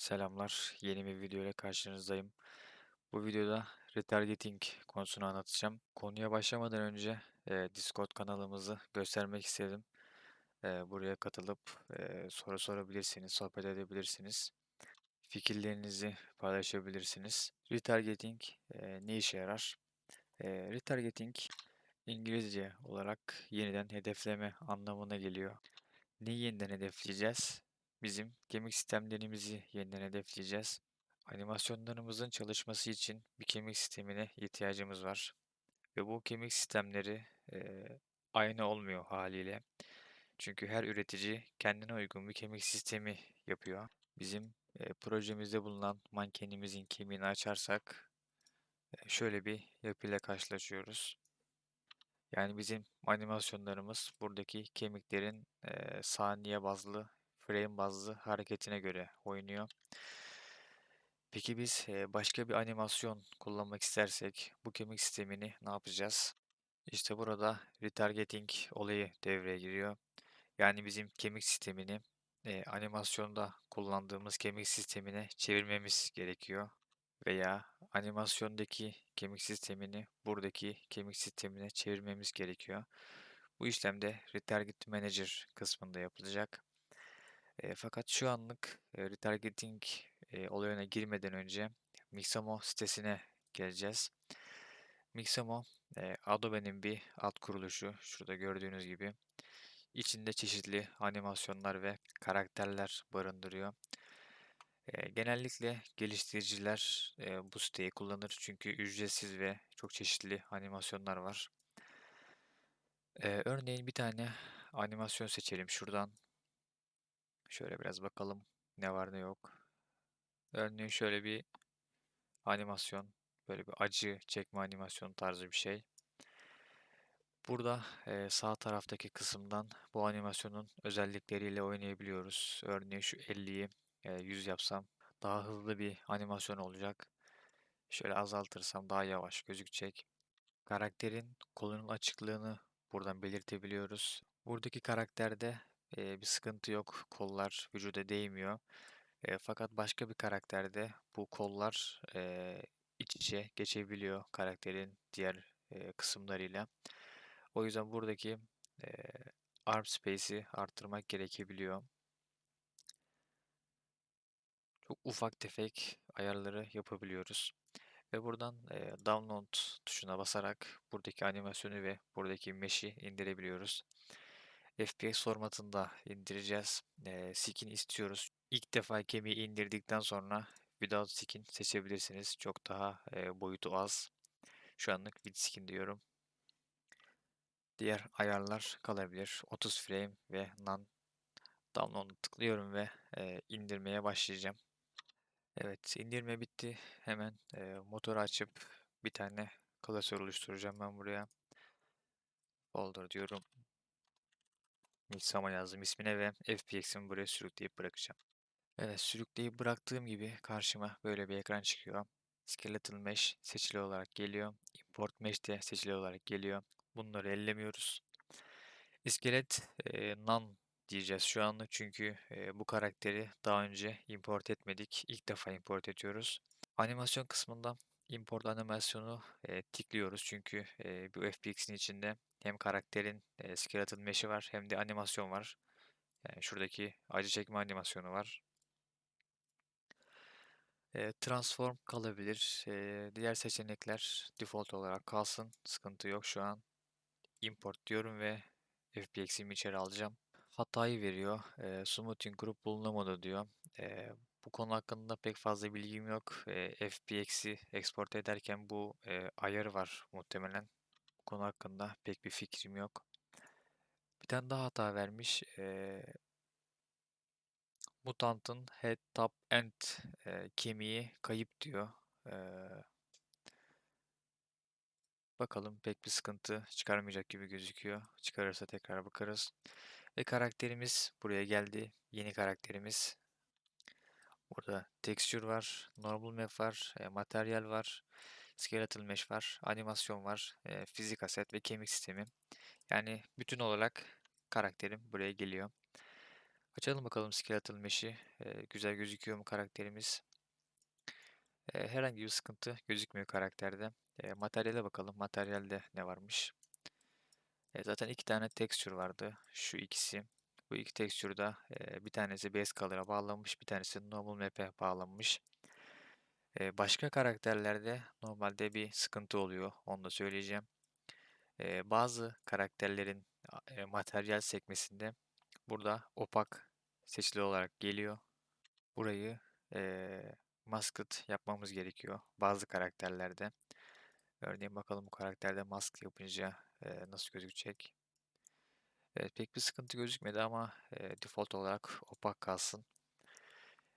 Selamlar. Yeni bir video ile karşınızdayım. Bu videoda retargeting konusunu anlatacağım. Konuya başlamadan önce e, Discord kanalımızı göstermek istedim. E, buraya katılıp e, soru sorabilirsiniz, sohbet edebilirsiniz. Fikirlerinizi paylaşabilirsiniz. Retargeting e, ne işe yarar? E, retargeting İngilizce olarak yeniden hedefleme anlamına geliyor. Neyi yeniden hedefleyeceğiz? Bizim kemik sistemlerimizi yeniden hedefleyeceğiz. Animasyonlarımızın çalışması için bir kemik sistemine ihtiyacımız var. Ve bu kemik sistemleri e, aynı olmuyor haliyle. Çünkü her üretici kendine uygun bir kemik sistemi yapıyor. Bizim e, projemizde bulunan mankenimizin kemiğini açarsak e, şöyle bir yapıyla karşılaşıyoruz. Yani bizim animasyonlarımız buradaki kemiklerin e, saniye bazlı, frame bazlı hareketine göre oynuyor. Peki biz başka bir animasyon kullanmak istersek bu kemik sistemini ne yapacağız? İşte burada retargeting olayı devreye giriyor. Yani bizim kemik sistemini e, animasyonda kullandığımız kemik sistemine çevirmemiz gerekiyor. Veya animasyondaki kemik sistemini buradaki kemik sistemine çevirmemiz gerekiyor. Bu işlem de Retarget Manager kısmında yapılacak. E, fakat şu anlık e, retargeting e, olayına girmeden önce Mixamo sitesine geleceğiz. Mixamo e, Adobe'nin bir alt kuruluşu. Şurada gördüğünüz gibi. İçinde çeşitli animasyonlar ve karakterler barındırıyor. E, genellikle geliştiriciler e, bu siteyi kullanır çünkü ücretsiz ve çok çeşitli animasyonlar var. E, örneğin bir tane animasyon seçelim şuradan. Şöyle biraz bakalım ne var ne yok. Örneğin şöyle bir animasyon, böyle bir acı çekme animasyon tarzı bir şey. Burada e, sağ taraftaki kısımdan bu animasyonun özellikleriyle oynayabiliyoruz. Örneğin şu 50'yi e, 100 yapsam daha hızlı bir animasyon olacak. Şöyle azaltırsam daha yavaş gözükecek. Karakterin kolunun açıklığını buradan belirtebiliyoruz. Buradaki karakterde e, bir sıkıntı yok. Kollar vücuda değmiyor. E, fakat başka bir karakterde bu kollar e, iç içe geçebiliyor karakterin diğer e, kısımlarıyla. O yüzden buradaki e, arm space'i arttırmak gerekebiliyor. Çok ufak tefek ayarları yapabiliyoruz. Ve buradan e, download tuşuna basarak buradaki animasyonu ve buradaki mesh'i indirebiliyoruz. FPS formatında indireceğiz. E, skin istiyoruz. İlk defa kemiği indirdikten sonra without skin seçebilirsiniz. Çok daha e, boyutu az. Şu anlık with skin diyorum. Diğer ayarlar kalabilir. 30 frame ve non download'a tıklıyorum ve e, indirmeye başlayacağım. Evet, indirme bitti. Hemen e, motoru açıp bir tane klasör oluşturacağım ben buraya. Folder diyorum. Mixama yazdım ismine ve FPX'imi buraya sürükleyip bırakacağım. Evet, sürükleyip bıraktığım gibi karşıma böyle bir ekran çıkıyor. Skeletal Mesh seçili olarak geliyor. Import Mesh de seçili olarak geliyor. Bunları ellemiyoruz. İskelet e, None diyeceğiz şu anlık çünkü e, bu karakteri daha önce import etmedik. İlk defa import ediyoruz. Animasyon kısmında import animasyonu e, tıklıyoruz çünkü e, bu FPX'in içinde hem karakterin e, skeletal mesh'i var hem de animasyon var. Yani şuradaki acı çekme animasyonu var. E, transform kalabilir. E, diğer seçenekler default olarak kalsın. Sıkıntı yok şu an. Import diyorum ve FPX'imi içeri alacağım. Hatayı veriyor. E, smoothing grup bulunamadı diyor. E, bu konu hakkında pek fazla bilgim yok. E, FPX'i export ederken bu e, ayarı var muhtemelen. Bu konu hakkında pek bir fikrim yok. Bir tane daha hata vermiş. E, mutantın head, top, end e, kemiği kayıp diyor. E, bakalım pek bir sıkıntı çıkarmayacak gibi gözüküyor. Çıkarırsa tekrar bakarız. Ve karakterimiz buraya geldi. Yeni karakterimiz. Burada texture var, normal map var, e, materyal var, skeletal mesh var, animasyon var, e, fizik aset ve kemik sistemi. Yani bütün olarak karakterim buraya geliyor. Açalım bakalım Skeletal Mesh'i. Ee, güzel gözüküyor mu karakterimiz? Ee, herhangi bir sıkıntı gözükmüyor karakterde. Ee, materyale bakalım. Materyalde ne varmış? Ee, zaten iki tane texture vardı. Şu ikisi. Bu iki texture'da e, bir tanesi base color'a bağlanmış, bir tanesi normal map'e bağlanmış. Ee, başka karakterlerde normalde bir sıkıntı oluyor. Onu da söyleyeceğim. Ee, bazı karakterlerin e, materyal sekmesinde burada opak seçili olarak geliyor. Burayı e, masked yapmamız gerekiyor bazı karakterlerde. Örneğin bakalım bu karakterde mask yapınca e, nasıl gözükecek. Evet, pek bir sıkıntı gözükmedi ama e, default olarak opak kalsın.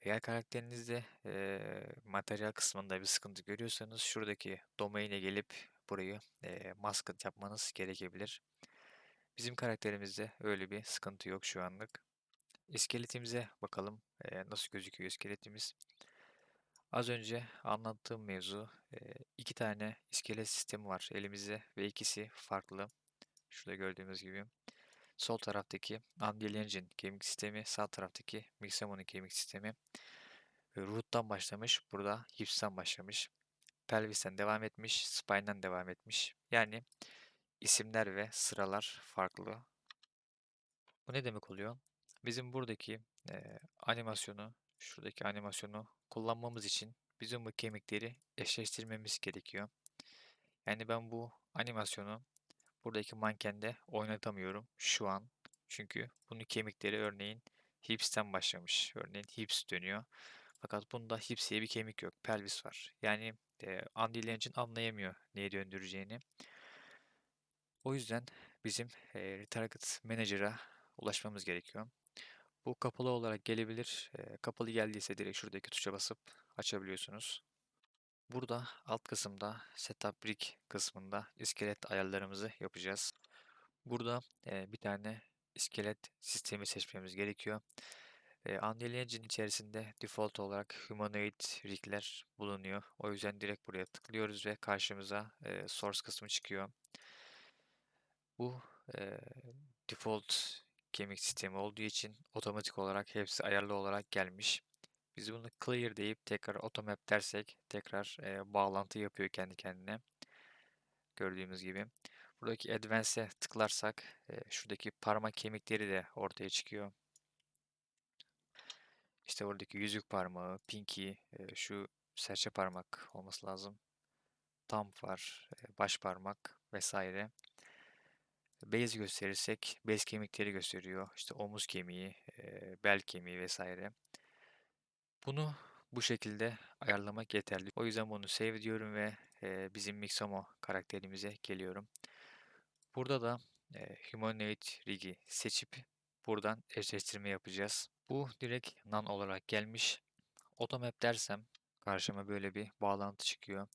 Eğer karakterinizde e, materyal kısmında bir sıkıntı görüyorsanız şuradaki domain'e gelip burayı e, masked yapmanız gerekebilir. Bizim karakterimizde öyle bir sıkıntı yok şu anlık. İskeletimize bakalım e, nasıl gözüküyor iskeletimiz. Az önce anlattığım mevzu e, iki tane iskelet sistemi var elimizde ve ikisi farklı. Şurada gördüğümüz gibi. Sol taraftaki Unreal Engine kemik sistemi, sağ taraftaki Mixamo'nun kemik sistemi. Root'tan başlamış, burada Hips'ten başlamış. Pelvis'ten devam etmiş, Spine'den devam etmiş. Yani isimler ve sıralar farklı. Bu ne demek oluyor? Bizim buradaki e, animasyonu, şuradaki animasyonu kullanmamız için bizim bu kemikleri eşleştirmemiz gerekiyor. Yani ben bu animasyonu buradaki mankende oynatamıyorum şu an. Çünkü bunun kemikleri örneğin hipsten başlamış. Örneğin hips dönüyor. Fakat bunda hips bir kemik yok. Pelvis var. Yani e, Unreal Engine anlayamıyor neye döndüreceğini. O yüzden bizim e, Retarget Manager'a ulaşmamız gerekiyor. Bu kapalı olarak gelebilir. E, kapalı geldiyse direkt şuradaki tuşa basıp açabiliyorsunuz. Burada alt kısımda Setup Brick kısmında iskelet ayarlarımızı yapacağız. Burada e, bir tane iskelet sistemi seçmemiz gerekiyor. E, Unreal Engine içerisinde default olarak humanoid rig'ler bulunuyor. O yüzden direkt buraya tıklıyoruz ve karşımıza e, source kısmı çıkıyor. Bu e, default kemik sistemi olduğu için otomatik olarak hepsi ayarlı olarak gelmiş. Biz bunu clear deyip tekrar automap dersek tekrar e, bağlantı yapıyor kendi kendine. Gördüğümüz gibi. Buradaki advance'e tıklarsak e, şuradaki parmak kemikleri de ortaya çıkıyor. İşte buradaki yüzük parmağı, pinky, e, şu serçe parmak olması lazım. Thumb var, e, baş parmak vesaire. Base gösterirsek base kemikleri gösteriyor. İşte omuz kemiği, e, bel kemiği vesaire. Bunu bu şekilde ayarlamak yeterli. O yüzden bunu save diyorum ve e, bizim Mixamo karakterimize geliyorum. Burada da e, Humanoid Rig'i seçip buradan eşleştirme yapacağız. Bu direkt non olarak gelmiş. Automap dersem karşıma böyle bir bağlantı çıkıyor.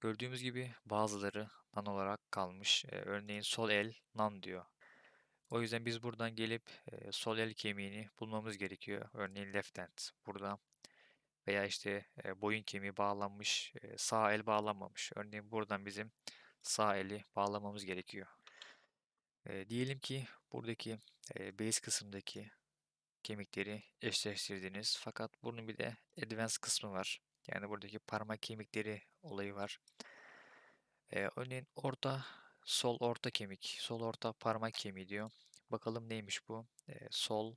Gördüğümüz gibi bazıları non olarak kalmış. E, örneğin sol el non diyor. O yüzden biz buradan gelip e, sol el kemiğini bulmamız gerekiyor. Örneğin left hand burada veya işte e, boyun kemiği bağlanmış, e, sağ el bağlanmamış. Örneğin buradan bizim sağ eli bağlamamız gerekiyor. E, diyelim ki buradaki e, base kısımdaki kemikleri eşleştirdiniz. Fakat bunun bir de advanced kısmı var. Yani buradaki parmak kemikleri olayı var. E, örneğin orta sol orta kemik, sol orta parmak kemiği diyor. Bakalım neymiş bu? E, sol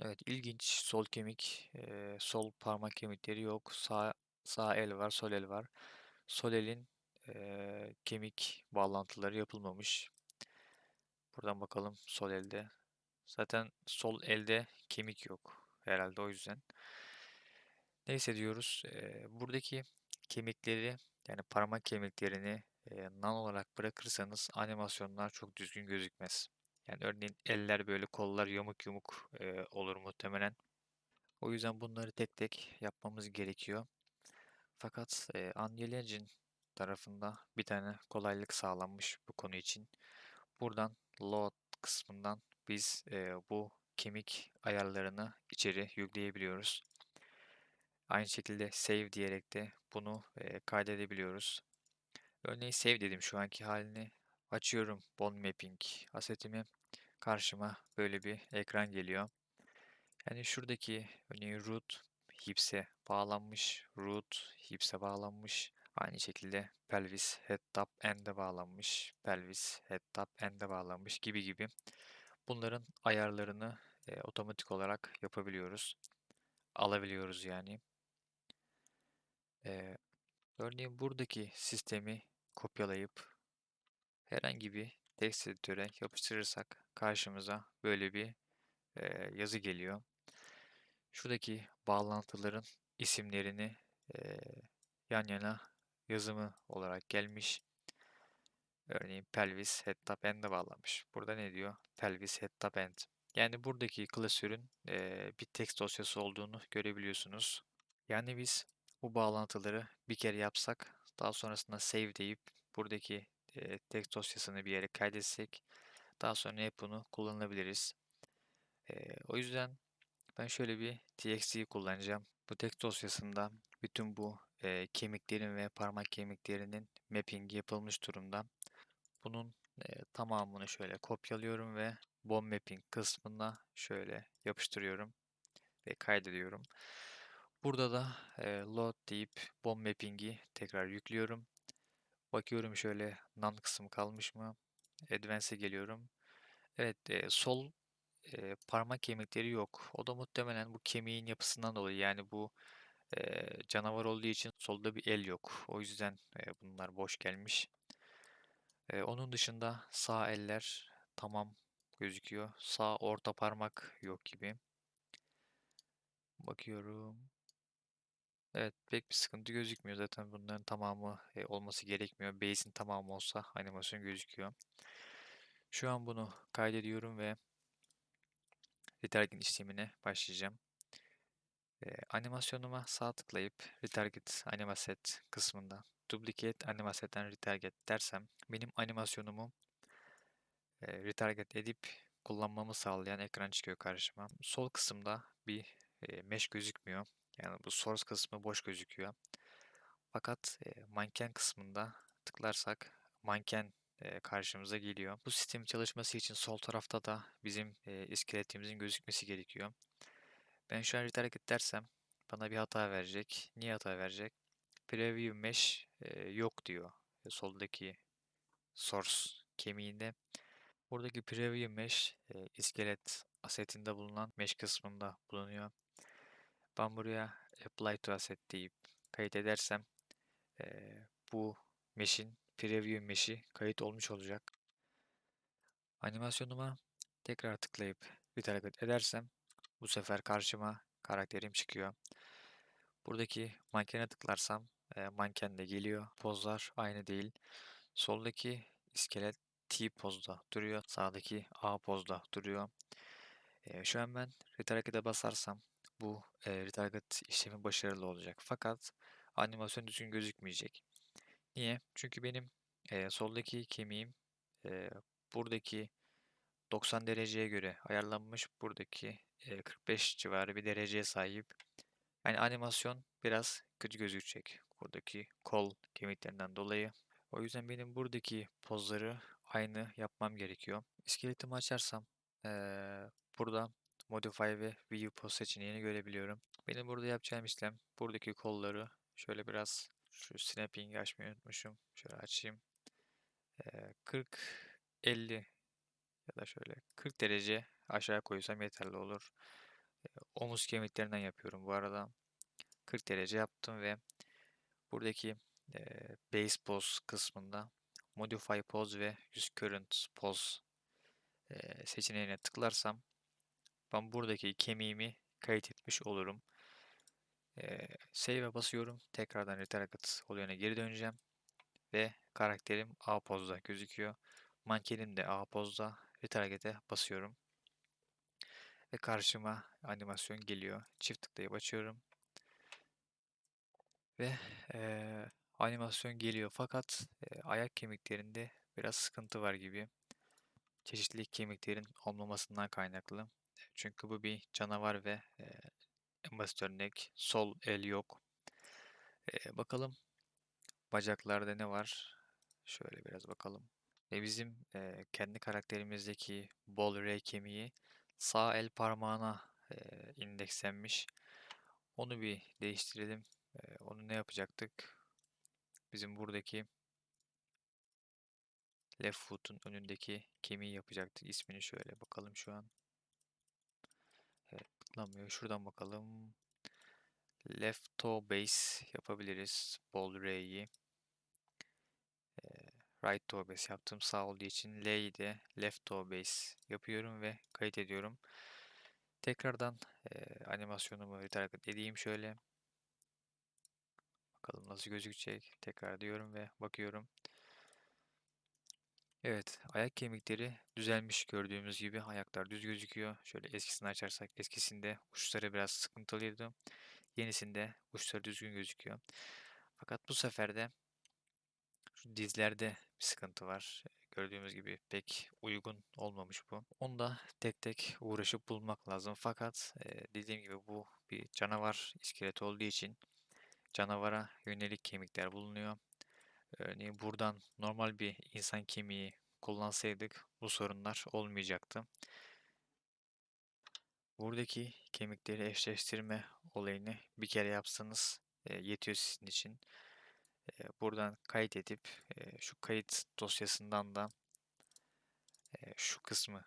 Evet ilginç. Sol kemik, e, sol parmak kemikleri yok. Sağ sağ el var, sol el var. Sol elin e, kemik bağlantıları yapılmamış. Buradan bakalım sol elde. Zaten sol elde kemik yok herhalde o yüzden. Neyse diyoruz. E, buradaki kemikleri yani parmak kemiklerini nan olarak bırakırsanız animasyonlar çok düzgün gözükmez. Yani örneğin eller böyle kollar yamuk yumuk olur muhtemelen. O yüzden bunları tek tek yapmamız gerekiyor. Fakat e, Unreal Engine tarafında bir tane kolaylık sağlanmış bu konu için. Buradan load kısmından biz bu kemik ayarlarını içeri yükleyebiliyoruz. Aynı şekilde save diyerek de bunu e, kaydedebiliyoruz. Örneğin save dedim şu anki halini açıyorum bone mapping asetimi. Karşıma böyle bir ekran geliyor. Yani şuradaki örneğin root hips'e bağlanmış, root hips'e bağlanmış. Aynı şekilde pelvis head top end'e bağlanmış, pelvis head top end'e bağlanmış gibi gibi. Bunların ayarlarını e, otomatik olarak yapabiliyoruz. Alabiliyoruz yani. E, örneğin buradaki sistemi kopyalayıp herhangi bir text editöre yapıştırırsak karşımıza böyle bir e, yazı geliyor. Şuradaki bağlantıların isimlerini e, yan yana yazımı olarak gelmiş. Örneğin pelvis head top end'e bağlanmış. Burada ne diyor? Pelvis head top end. Yani buradaki klasörün e, bir text dosyası olduğunu görebiliyorsunuz. Yani biz bu bağlantıları bir kere yapsak daha sonrasında save deyip buradaki e, text dosyasını bir yere kaydetsek daha sonra hep bunu kullanabiliriz. E, o yüzden ben şöyle bir txt'yi kullanacağım. Bu text dosyasında bütün bu e, kemiklerin ve parmak kemiklerinin mapping yapılmış durumda. Bunun e, tamamını şöyle kopyalıyorum ve bone mapping kısmına şöyle yapıştırıyorum ve kaydediyorum. Burada da e, load deyip bone mapping'i tekrar yüklüyorum. Bakıyorum şöyle none kısmı kalmış mı? Advance'e geliyorum. Evet, e, sol e, parmak kemikleri yok. O da muhtemelen bu kemiğin yapısından dolayı. Yani bu e, canavar olduğu için solda bir el yok. O yüzden e, bunlar boş gelmiş. E, onun dışında sağ eller tamam gözüküyor. Sağ orta parmak yok gibi. Bakıyorum. Evet pek bir sıkıntı gözükmüyor. Zaten bunların tamamı e, olması gerekmiyor. Base'in tamamı olsa animasyon gözüküyor. Şu an bunu kaydediyorum ve retargeting işlemine başlayacağım. E, animasyonuma sağ tıklayıp retarget animaset kısmında duplicate animaset'ten retarget dersem benim animasyonumu e, retarget edip kullanmamı sağlayan ekran çıkıyor karşıma. Sol kısımda bir e, mesh gözükmüyor. Yani bu source kısmı boş gözüküyor. Fakat e, manken kısmında tıklarsak manken e, karşımıza geliyor. Bu sistem çalışması için sol tarafta da bizim e, iskeletimizin gözükmesi gerekiyor. Ben şu an retarget dersem bana bir hata verecek. Niye hata verecek? Preview mesh e, yok diyor. E, soldaki source kemiğinde. Buradaki preview mesh e, iskelet asetinde bulunan mesh kısmında bulunuyor. Ben buraya apply to asset deyip kayıt edersem e, bu mesh'in preview mesh'i kayıt olmuş olacak. Animasyonuma tekrar tıklayıp bir hareket edersem bu sefer karşıma karakterim çıkıyor. Buradaki mankene tıklarsam e, manken de geliyor. Pozlar aynı değil. Soldaki iskelet T pozda duruyor. Sağdaki A pozda duruyor. E, şu an ben retarget'e basarsam bu e, retarget işlemi başarılı olacak. Fakat animasyon düzgün gözükmeyecek. Niye? Çünkü benim e, soldaki kemiğim e, buradaki 90 dereceye göre ayarlanmış. Buradaki e, 45 civarı bir dereceye sahip. Yani animasyon biraz kötü gözükecek. Buradaki kol kemiklerinden dolayı. O yüzden benim buradaki pozları aynı yapmam gerekiyor. İskeletimi açarsam ee, burada Modify ve View Pose seçeneğini görebiliyorum. Benim burada yapacağım işlem buradaki kolları şöyle biraz şu snapping açmayı unutmuşum. Şöyle açayım. Ee, 40 50 ya da şöyle 40 derece aşağı koysam yeterli olur. Ee, omuz kemiklerinden yapıyorum bu arada. 40 derece yaptım ve buradaki base pose kısmında modify pose ve use current pose seçeneğine tıklarsam ben buradaki kemiğimi kayıt etmiş olurum. E, save'e basıyorum. Tekrardan retarget olayına geri döneceğim. Ve karakterim A pozda gözüküyor. Mankenim de A pozda. Retarget'e basıyorum. Ve karşıma animasyon geliyor. Çift tıklayıp açıyorum. Ve e, animasyon geliyor. Fakat e, ayak kemiklerinde biraz sıkıntı var gibi. Çeşitli kemiklerin olmamasından kaynaklı. Çünkü bu bir canavar ve e, basit örnek sol el yok. E, bakalım bacaklarda ne var? Şöyle biraz bakalım. Ve bizim e, kendi karakterimizdeki bol R kemiği sağ el parmağına e, indekslenmiş. Onu bir değiştirelim. E, onu ne yapacaktık? Bizim buradaki left foot'un önündeki kemiği yapacaktık. İsmini şöyle bakalım şu an. Evet, tıklamıyor. Şuradan bakalım. Left toe base yapabiliriz. Bol R'yi. Right toe base yaptım. Sağ olduğu için L'yi de left toe base yapıyorum ve kayıt ediyorum. Tekrardan e, animasyonumu retarget edeyim şöyle. Bakalım nasıl gözükecek. Tekrar diyorum ve bakıyorum. Evet, ayak kemikleri düzelmiş gördüğümüz gibi ayaklar düz gözüküyor. Şöyle eskisini açarsak eskisinde uçları biraz sıkıntılıydı. Yenisinde uçları düzgün gözüküyor. Fakat bu sefer de şu dizlerde bir sıkıntı var. Gördüğümüz gibi pek uygun olmamış bu. Onu da tek tek uğraşıp bulmak lazım. Fakat dediğim gibi bu bir canavar iskeleti olduğu için canavara yönelik kemikler bulunuyor. Örneğin buradan normal bir insan kemiği kullansaydık bu sorunlar olmayacaktı. Buradaki kemikleri eşleştirme olayını bir kere yapsanız e, yetiyor sizin için. E, buradan kayıt edip e, şu kayıt dosyasından da şu kısmı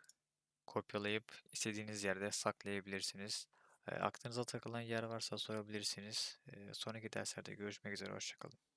kopyalayıp istediğiniz yerde saklayabilirsiniz. Aklınıza takılan yer varsa sorabilirsiniz. Sonraki derslerde görüşmek üzere. Hoşçakalın.